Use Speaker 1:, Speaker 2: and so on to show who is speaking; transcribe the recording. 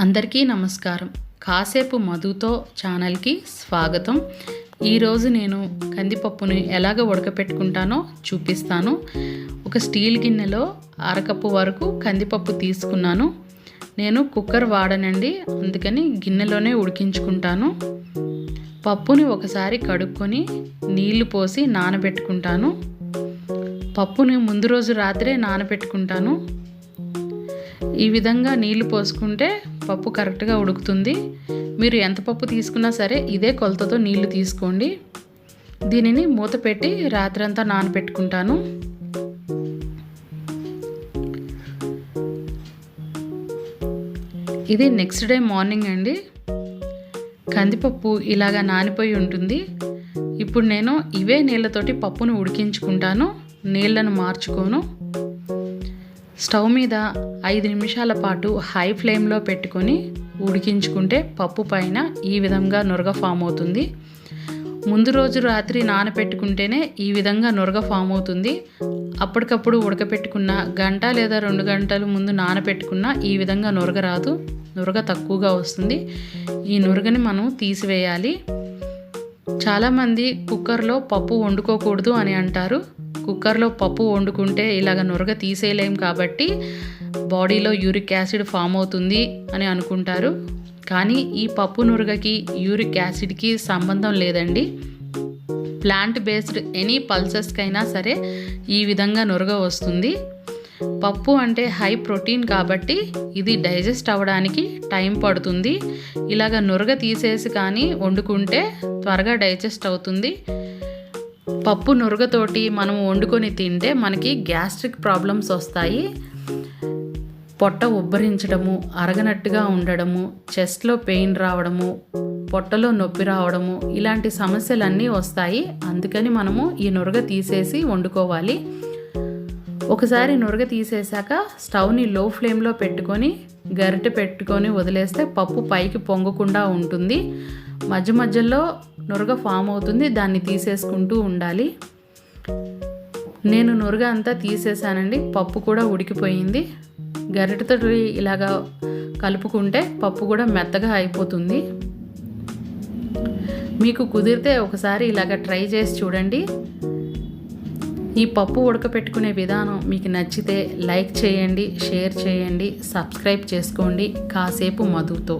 Speaker 1: అందరికీ నమస్కారం. కాసేపు మధుతో ఛానల్కి స్వాగతం. ఈరోజు నేను కందిపప్పుని ఎలాగ ఉడకపెట్టుకుంటానో చూపిస్తాను. ఒక స్టీల్ గిన్నెలో అరకప్పు వరకు కందిపప్పు తీసుకున్నాను. నేను కుక్కర్ వాడనండి అందుకని గిన్నెలోనే ఉడికించుకుంటాను. పప్పుని ఒకసారి కడుక్కొని నీళ్ళు పోసి నానబెట్టుకుంటాను. పప్పుని ముందు రోజు రాత్రే నానబెట్టుకుంటాను. ఈ విధంగా నీళ్ళు పోసుకుంటే పప్పు కరెక్ట్గా ఉడుకుతుంది. మీరు ఎంత పప్పు తీసుకున్నా సరే ఇదే కొలతతో నీళ్ళు తీసుకోండి. దీనిని మూత పెట్టి రాత్రంతా నానబెట్టుకుంటాను ఇది నెక్స్ట్ డే మార్నింగ్ అండి. కందిపప్పు ఇలాగా నానిపోయి ఉంటుంది. ఇప్పుడు నేను ఇవే నీళ్ళతోటి పప్పును ఉడికించుకుంటాను. నీళ్ళను మార్చుకోను. స్టవ్ మీద ఐదు నిమిషాల పాటు హై ఫ్లేమ్లో పెట్టుకొని ఉడికించుకుంటే పప్పు పైన ఈ విధంగా నురగ ఫామ్ అవుతుంది. ముందు రోజు రాత్రి నానపెట్టుకుంటేనే ఈ విధంగా నురగ ఫామ్ అవుతుంది. అప్పటికప్పుడు ఉడకపెట్టుకున్న గంట లేదా రెండు గంటలు ముందు నానపెట్టుకున్న ఈ విధంగా నురగ రాదు. నురగ తక్కువగా వస్తుంది. ఈ నురగని మనం తీసివేయాలి. చాలామంది కుక్కర్లో పప్పు వండుకోకూడదు అని అంటారు. కుక్కర్లో పప్పు వండుకుంటే ఇలాగ నురగ తీసేయలేం కాబట్టి బాడీలో యూరిక్ యాసిడ్ ఫామ్ అవుతుంది అని అనుకుంటారు. కానీ ఈ పప్పు నురగకి యూరిక్ యాసిడ్కి సంబంధం లేదండి. ప్లాంట్ బేస్డ్ ఎనీ పల్సెస్కైనా సరే ఈ విధంగా నురగ వస్తుంది. పప్పు అంటే హై ప్రోటీన్ కాబట్టి ఇది డైజెస్ట్ అవ్వడానికి టైం పడుతుంది. ఇలాగ నురగ తీసేసి కానీ వండుకుంటే త్వరగా డైజెస్ట్ అవుతుంది. పప్పు నురగతోటి మనం వండుకొని తింటే మనకి గ్యాస్ట్రిక్ ప్రాబ్లమ్స్ వస్తాయి. పొట్ట ఉబ్బరించడము అరగనట్టుగా ఉండడము చెస్ట్లో పెయిన్ రావడము పొట్టలో నొప్పి రావడము ఇలాంటి సమస్యలన్నీ వస్తాయి. అందుకని మనము ఈ నురగ తీసేసి వండుకోవాలి. ఒకసారి నురగ తీసేశాక స్టవ్ని లో ఫ్లేమ్లో పెట్టుకొని గరిటె పెట్టుకొని వదిలేస్తే పప్పు పైకి పొంగకుండా ఉంటుంది. మధ్య మధ్యలో నురగ ఫామ్ అవుతుంది దాన్ని తీసేసుకుంటూ ఉండాలి. నేను నురగ అంతా తీసేసానండి పప్పు కూడా ఉడికిపోయింది. గరిటెతో ఇలాగా కలుపుకుంటే పప్పు కూడా మెత్తగా అయిపోతుంది. మీకు కుదిరితే ఒకసారి ఇలాగ ట్రై చేసి చూడండి. ఈ పప్పు ఉడకపెట్టుకునే విధానం మీకు నచ్చితే లైక్ చేయండి షేర్ చేయండి సబ్స్క్రైబ్ చేసుకోండి. కాసేపు మధుతో.